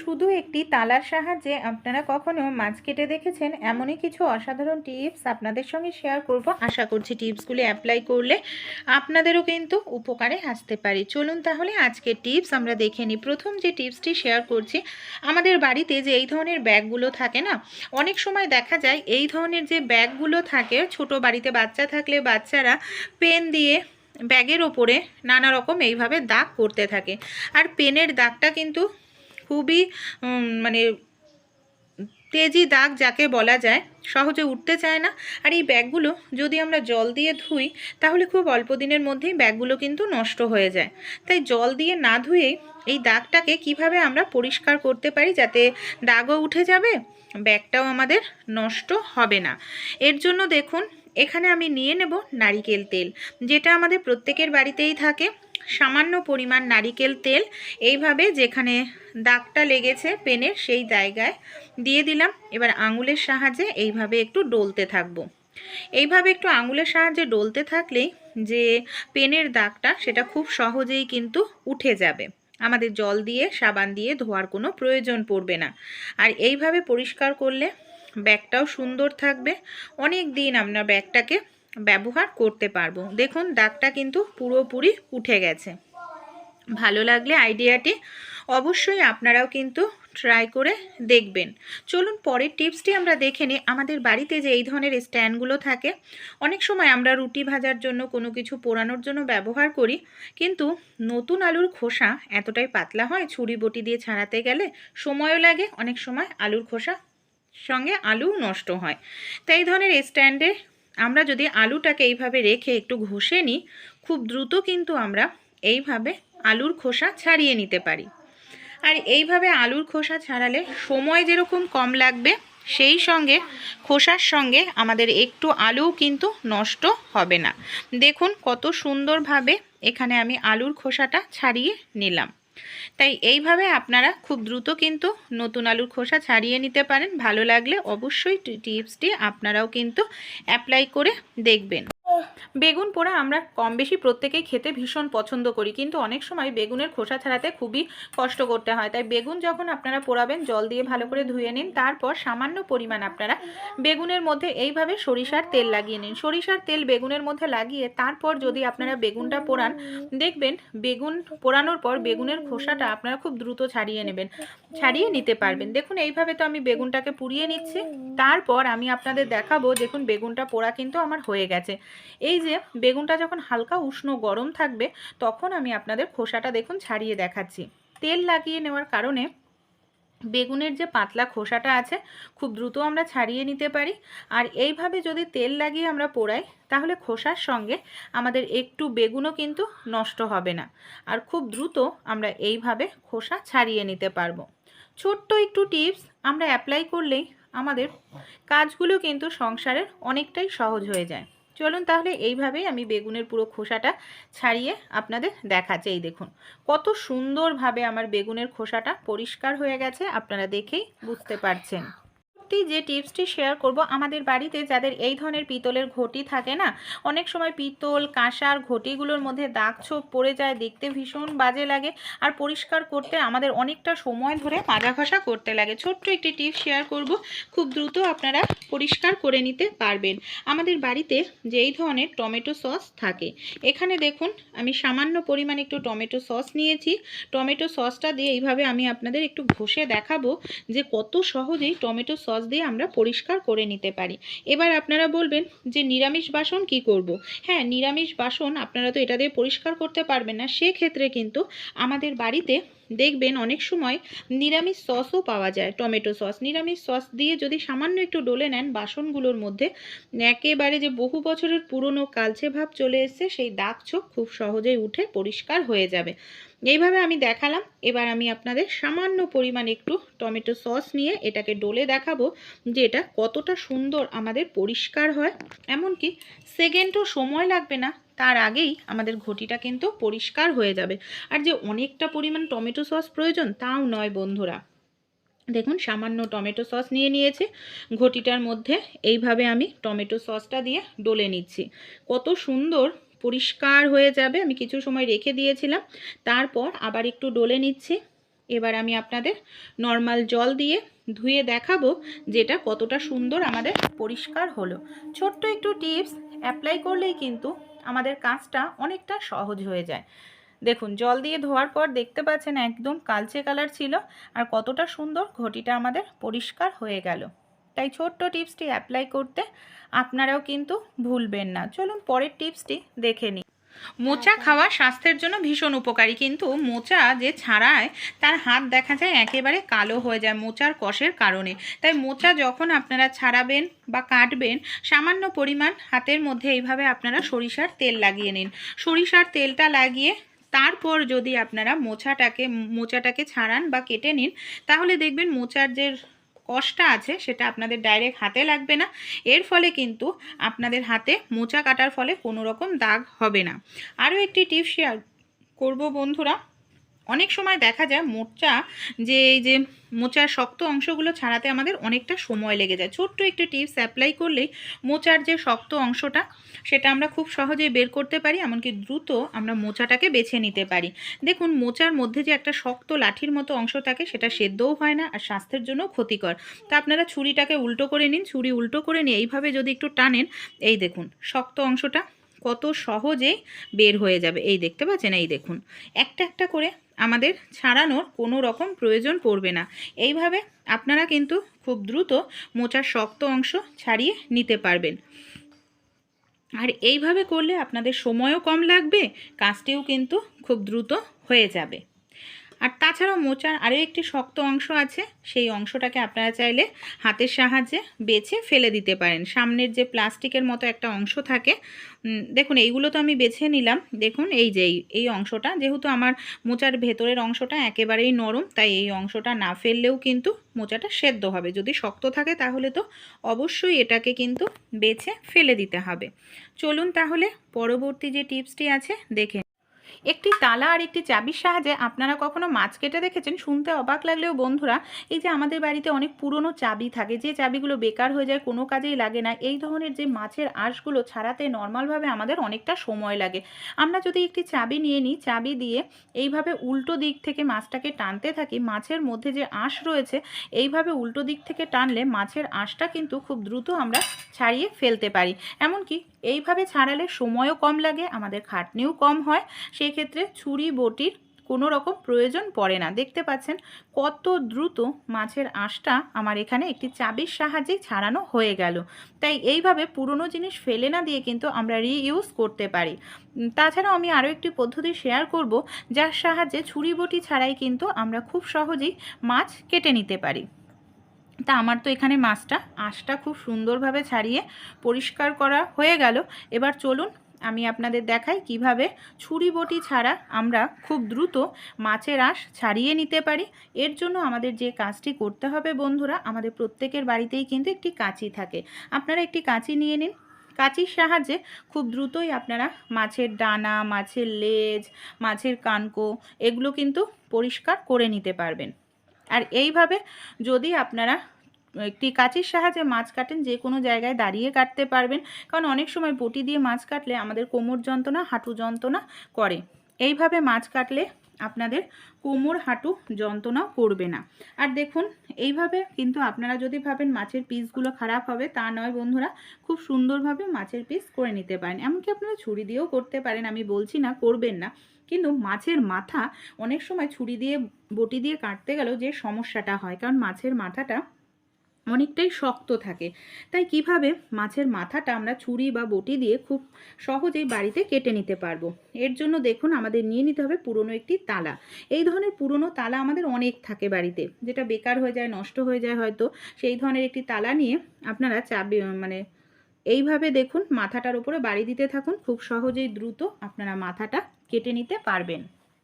শুধু একটি তালার সাহায্যে আপনারা কখনো মাছ কেটে দেখেছেন? এমনই কিছু অসাধারণ টিপস আপনাদের সঙ্গে শেয়ার করব। আশা করছি টিপসগুলি অ্যাপ্লাই করলে আপনাদেরও কিন্তু উপকারে আসতে পারে। চলুন তাহলে আজকের টিপস আমরা দেখে নিই। প্রথম যে টিপসটি শেয়ার করছি, আমাদের বাড়িতে যে এই ধরনের ব্যাগগুলো থাকে না, অনেক সময় দেখা যায় এই ধরনের যে ব্যাগগুলো থাকে, ছোট বাড়িতে বাচ্চা থাকলে বাচ্চারা পেন দিয়ে ব্যাগের ওপরে নানা রকম এইভাবে দাগ করতে থাকে। আর পেনের দাগটা কিন্তু খুবই মানে তেজি দাগ যাকে বলা যায়, সহজে উঠতে চায় না। আর এই ব্যাগগুলো যদি আমরা জল দিয়ে ধুই, তাহলে খুব অল্প দিনের মধ্যেই ব্যাগগুলো কিন্তু নষ্ট হয়ে যায়। তাই জল দিয়ে না ধুয়েই এই দাগটাকে কীভাবে আমরা পরিষ্কার করতে পারি যাতে দাগও উঠে যাবে, ব্যাগটাও আমাদের নষ্ট হবে না? এর জন্য দেখুন এখানে আমি নিয়ে নেব নারিকেল তেল, যেটা আমাদের প্রত্যেকের বাড়িতেই থাকে। সামান্য পরিমাণ নারিকেল তেল, এইভাবে যেখানে দাগটা লেগেছে পেনের সেই জায়গায় দিয়ে দিলাম। এবার আঙুলের সাহায্যে এইভাবে একটু ডলতে থাকব। এইভাবে একটু আঙুলের সাহায্যে ডলতে থাকলেই যে পেনের দাগটা, সেটা খুব সহজেই কিন্তু উঠে যাবে। আমাদের জল দিয়ে, সাবান দিয়ে ধোয়ার কোনো প্রয়োজন পড়বে না। আর এইভাবে পরিষ্কার করলে ব্যাগটাও সুন্দর থাকবে। অনেক দিন আমরা ব্যাগটাকে ব্যবহার করতে পারব। দেখুন, দাগটা কিন্তু পুরোপুরি উঠে গেছে। ভালো লাগলে আইডিয়াটি অবশ্যই আপনারাও কিন্তু ট্রাই করে দেখবেন। চলুন, পরের টিপসটি আমরা দেখে নিই। আমাদের বাড়িতে যে এই ধরনের স্ট্যান্ডগুলো থাকে, অনেক সময় আমরা রুটি ভাজার জন্য কোনো কিছু পোড়ানোর জন্য ব্যবহার করি, কিন্তু নতুন আলুর খোসা এতটাই পাতলা হয়, ছুরি বটি দিয়ে ছাড়াতে গেলে সময়ও লাগে, অনেক সময় আলুর খোসা সঙ্গে আলুও নষ্ট হয়। তাই এই ধরনের স্ট্যান্ডে আমরা যদি আলুটাকে এইভাবে রেখে একটু ঘষে নিই, খুব দ্রুত কিন্তু আমরা এইভাবে আলুর খোসা ছাড়িয়ে নিতে পারি। আর এইভাবে আলুর খোসা ছাড়ালে সময় যেরকম কম লাগবে, সেই সঙ্গে খোসার সঙ্গে আমাদের একটু আলুও কিন্তু নষ্ট হবে না। দেখুন কত সুন্দরভাবে এখানে আমি আলুর খোসাটা ছাড়িয়ে নিলাম। তাই এইভাবে আপনারা খুব দ্রুত কিন্তু নতুন আলুর খোসা ছাড়িয়ে নিতে পারেন। ভালো লাগলে অবশ্যই টিপসটি আপনারাও কিন্তু অ্যাপ্লাই করে দেখবেন। বেগুন পোড়া আমরা কম বেশি প্রত্যেকেই খেতে ভীষণ পছন্দ করি, কিন্তু অনেক সময় বেগুনের খোসা ছাড়াতে খুবই কষ্ট করতে হয়। তাই বেগুন যখন আপনারা পোড়াবেন, জল দিয়ে ভালো করে ধুয়ে নিন, তারপর সামান্য পরিমাণ আপনারা বেগুনের মধ্যে এইভাবে সরিষার তেল লাগিয়ে নিন। সরিষার তেল বেগুনের মধ্যে লাগিয়ে তারপর যদি আপনারা বেগুনটা পোড়ান, দেখবেন বেগুন পোড়ানোর পর বেগুনের খোসাটা আপনারা খুব দ্রুত ছাড়িয়ে নেবেন, ছাড়িয়ে নিতে পারবেন। দেখুন, এইভাবে তো আমি বেগুনটাকে পুড়িয়ে নিচ্ছি। তারপর আমি আপনাদের দেখাবো, দেখুন, বেগুনটা পোড়া কিন্তু আমার হয়ে গেছে। এই যে বেগুনটা যখন হালকা উষ্ণ গরম থাকবে, তখন আমি আপনাদের খোসাটা দেখুন ছাড়িয়ে দেখাচ্ছি। তেল লাগিয়ে নেওয়ার কারণে বেগুনের যে পাতলা খোসাটা আছে, খুব দ্রুত আমরা ছাড়িয়ে নিতে পারি। আর এইভাবে যদি তেল লাগিয়ে আমরা পোড়াই, তাহলে খোসার সঙ্গে আমাদের একটু বেগুনও কিন্তু নষ্ট হবে না। আর খুব দ্রুত আমরা এইভাবে খোসা ছাড়িয়ে নিতে পারব। ছোট্ট একটু টিপস, আমরা অ্যাপ্লাই করলেই আমাদের কাজগুলো কিন্তু সংসারের অনেকটাই সহজ হয়ে যায়। চলুন তাহলে এইভাবেই আমি বেগুনের পুরো খোসাটা ছাড়িয়ে আপনাদের দেখাচ্ছি। এই দেখুন, কত সুন্দরভাবে আমার বেগুনের খোসাটা পরিষ্কার হয়ে গেছে, আপনারা দেখেই বুঝতে পারছেন। পরবর্তী যে টিপসটি শেয়ার করব, আমাদের বাড়িতে যাদের এই ধরনের পিতলের ঘটি থাকে না, অনেক সময় পিতল, কাঁসার ঘটিগুলোর মধ্যে দাগ ছোপ পড়ে যায়, দেখতে ভীষণ বাজে লাগে আর পরিষ্কার করতে আমাদের অনেকটা সময় ধরে মাজা ঘষা করতে লাগে। ছোট্ট একটি টিপস শেয়ার করব, খুব দ্রুত আপনারা পরিষ্কার করে নিতে পারবেন। আমাদের বাড়িতে যে এই ধরনের টমেটো সস থাকে, এখানে দেখুন আমি সামান্য পরিমাণে একটু টমেটো সস নিয়েছি। টমেটো সসটা দিয়ে এইভাবে আমি আপনাদের একটু ঘষে দেখাবো যে কত সহজেই টমেটো সস দিয়ে আমরা পরিষ্কার করে নিতে পারি এবার আপনারা বলবেন যে নিরামিষ বাসন কি করব। হ্যাঁ নিরামিষ বাসন আপনারা তো এটা দিয়ে পরিষ্কার করতে পারবেন না সেক্ষেত্রে কিন্তু আমাদের বাড়িতে দেখবেন অনেক সময় নিরামিষ সসও পাওয়া যায়, টমেটো সস। নিরামিষ সস দিয়ে যদি সামান্য একটু ডলে নেন, বাসনগুলোর মধ্যে একেবারে যে বহু বছরের পুরনো কালচে ভাব চলে এসছে, সেই দাগ ছোপ খুব সহজেই উঠে পরিষ্কার হয়ে যাবে। এইভাবে আমি দেখালাম, এবার আমি আপনাদের সামান্য পরিমাণ একটু টমেটো সস নিয়ে এটাকে ডলে দেখাবো যে এটা কতটা সুন্দর আমাদের পরিষ্কার হয়। এমনকি সেকেন্ডও সময় লাগবে না তার আগেই আমাদের ঘটিটা কিন্তু পরিষ্কার হয়ে যাবে। আর যে অনেকটা পরিমাণ টমেটো সস প্রয়োজন, তাও নয় বন্ধুরা। দেখুন, সামান্য টমেটো সস নিয়ে নিয়েছে। ঘটিটার মধ্যে এইভাবে আমি টমেটো সসটা দিয়ে ডলে নিচ্ছি। কত সুন্দর পরিষ্কার হয়ে যাবে, আমি কিছু সময় রেখে দিয়েছিলাম। তারপর আবার একটু ডলে নিচ্ছি। এবার আমি আপনাদের নর্মাল জল দিয়ে ধুয়ে দেখাবো যেটা কতটা সুন্দর আমাদের পরিষ্কার হলো। ছোট্ট একটু টিপস, অ্যাপ্লাই করলেই কিন্তু আমাদের কাজটা অনেকটা সহজ হয়ে যায়। দেখুন, জল দিয়ে ধোয়ার পর দেখতে পাচ্ছেন একদম কালচে কালার ছিল আর কতটা সুন্দর ঘটিটা আমাদের পরিষ্কার হয়ে গেল। তাই ছোট্ট টিপসটি অ্যাপ্লাই করতে আপনারাও কিন্তু ভুলবেন না। চলুন পরের টিপসটি দেখে নিই। মোচা খাওয়া স্বাস্থ্যের জন্য ভীষণ উপকারী কিন্তু মোচা যে ছাড়ায় তার হাত দেখা যায় একেবারে কালো হয়ে যায় মোচার কষের কারণে। তাই মোচা যখন আপনারা ছাড়াবেন বা কাটবেন সামান্য পরিমাণ হাতের মধ্যে এইভাবে আপনারা সরিষার তেল লাগিয়ে নিন। সরিষার তেলটা লাগিয়ে তারপর যদি আপনারা মোচাটাকে মোচাটাকে ছাড়ান বা কেটে নিন তাহলে দেখবেন মোচার যে কষটা আছে সেটা আপনাদের ডাইরেক্ট হাতে লাগবে না। এর ফলে কিন্তু আপনাদের হাতে মোচা কাটার ফলে কোনো রকম দাগ হবে না। আরও একটি টিপস শেয়ার করব বন্ধুরা। অনেক সময় দেখা যায় মোচা যে এই যে মোচার শক্ত অংশগুলো ছাড়াতে আমাদের অনেকটা সময় লেগে যায়। ছোট্ট একটি টিপস অ্যাপ্লাই করলেই মোচার যে শক্ত অংশটা সেটা আমরা খুব সহজেই বের করতে পারি, এমনকি দ্রুত আমরা মোচাটাকে বেছে নিতে পারি। দেখুন মোচার মধ্যে যে একটা শক্ত লাঠির মতো অংশ থাকে সেটা সেদ্ধও হয় না আর স্বাস্থ্যের জন্য ক্ষতিকর। তা আপনারা ছুরিটাকে উল্টো করে নিন, ছুরি উল্টো করে নিয়ে এইভাবে যদি একটু টানেন, এই দেখুন, শক্ত অংশটা কত সহজে বের হয়ে যাবে। এই দেখতে পাচ্ছেন, এই দেখুন। একটা একটা করে আমাদের ছাড়ানোর কোনো রকম প্রয়োজন পড়বে না। এইভাবে আপনারা কিন্তু খুব দ্রুত মোচার শক্ত অংশ ছাড়িয়ে নিতে পারবেন। আর এইভাবে করলে আপনাদের সময়ও কম লাগবে, কাজটিও কিন্তু খুব দ্রুত হয়ে যাবে। আর তাছাড়াও মোচার আরও একটি শক্ত অংশ আছে, সেই অংশটাকে আপনারা চাইলে হাতের সাহায্যে বেছে ফেলে দিতে পারেন। সামনের যে প্লাস্টিকের মতো একটা অংশ থাকে দেখুন, এইগুলো তো আমি বেছে নিলাম। দেখুন, এই যে এই অংশটা, যেহেতু আমার মোচার ভেতরের অংশটা একেবারেই নরম, তাই এই অংশটা না ফেললেও কিন্তু মোচাটা সেদ্ধ হবে। যদি শক্ত থাকে তাহলে তো অবশ্যই এটাকে কিন্তু বেছে ফেলে দিতে হবে। চলুন তাহলে পরবর্তী যে টিপসটি আছে, দেখে একটি তালা আর একটি চাবির সাহায্যে আপনারা কখনো মাছ কেটে দেখেছেন? শুনতে অবাক লাগলেও বন্ধুরা, এই যে আমাদের বাড়িতে অনেক পুরনো চাবি থাকে, যে চাবিগুলো বেকার হয়ে যায়, কোনো কাজেই লাগে না, এই ধরনের যে মাছের আঁশগুলো ছাড়াতে নর্মালভাবে আমাদের অনেকটা সময় লাগে। আমরা যদি একটি চাবি নিয়ে নিই, চাবি দিয়ে এইভাবে উল্টো দিক থেকে মাছটাকে টানতে থাকি, মাছের মধ্যে যে আঁশ রয়েছে, এইভাবে উল্টো দিক থেকে টানলে মাছের আঁশটা কিন্তু খুব দ্রুত আমরা ছাড়িয়ে ফেলতে পারি। এমনকি এইভাবে ছাড়ালে সময়ও কম লাগে, আমাদের খাটনিও কম হয়। সেই ক্ষেত্রে ছুরি, বটির কোনো রকম প্রয়োজন পড়ে না। দেখতে পাচ্ছেন কত দ্রুত মাছের আঁশটা আমার এখানে একটি চাবির সাহায্যেই ছাড়ানো হয়ে গেল। তাই এইভাবে পুরনো জিনিস ফেলে না দিয়ে কিন্তু আমরা রিইউজ করতে পারি। তাছাড়াও আমি আরও একটি পদ্ধতি শেয়ার করব, যার সাহায্যে ছুরি, বটি ছাড়াই কিন্তু আমরা খুব সহজেই মাছ কেটে নিতে পারি। তা আমার তো এখানে মাছটা আঁশটা খুব সুন্দরভাবে ছাড়িয়ে পরিষ্কার করা হয়ে গেল। এবার চলুন আমি আপনাদের দেখাই কীভাবে ছুরি বটি ছাড়া আমরা খুব দ্রুত মাছের আঁশ ছাড়িয়ে নিতে পারি। এর জন্য আমাদের যে কাজটি করতে হবে বন্ধুরা, আমাদের প্রত্যেকের বাড়িতেই কিন্তু একটি কাঁচি থাকে। আপনারা একটি কাঁচি নিয়ে নিন। কাঁচির সাহায্যে খুব দ্রুতই আপনারা মাছের ডানা মাছের লেজ, মাছের কানকো এগুলো কিন্তু পরিষ্কার করে নিতে পারবেন। আর এইভাবে যদি আপনারা একটি কাঁচির সাহায্যে মাছ কাটেন, যে কোনো জায়গায় দাঁড়িয়ে কাটতে পারবেন। কারণ অনেক সময় বটি দিয়ে মাছ কাটলে আমাদের কোমর যন্ত্রণা, হাঁটু যন্ত্রণা করে। এইভাবে মাছ কাটলে আপনাদের কোমর, হাঁটু যন্ত্রণাও করবে না। আর দেখুন, এইভাবে কিন্তু আপনারা যদি ভাবেন মাছের পিসগুলো খারাপ হবে, তা নয় বন্ধুরা, খুব সুন্দরভাবে মাছের পিস করে নিতে পারেন। এমনকি আপনারা ছুরি দিয়েও করতে পারেন, আমি বলছি না, করবেন না। কিন্তু মাছের মাথা অনেক সময় ছুরি দিয়ে, বটি দিয়ে কাটতে গেলেও যে সমস্যাটা হয়, কারণ মাছের মাথাটা অনেকটাই শক্ত থাকে। তাই কীভাবে মাছের মাথাটা আমরা ছুরি বা বটি দিয়ে খুব সহজেই বাড়িতে কেটে নিতে পারব? এর জন্য দেখুন আমাদের নিয়ে নিতে হবে পুরনো একটি তালা। এই ধরনের পুরনো তালা আমাদের অনেক থাকে বাড়িতে। যেটা বেকার হয়ে যায়, নষ্ট হয়ে যায় হয়তো, সেই ধরনের একটি তালা নিয়ে আপনারা চাবি মানে এইভাবে দেখুন মাথাটার উপরে বাড়ি দিতে থাকুন। খুব সহজেই দ্রুত আপনারা মাথাটা কেটে নিতে পারবেন।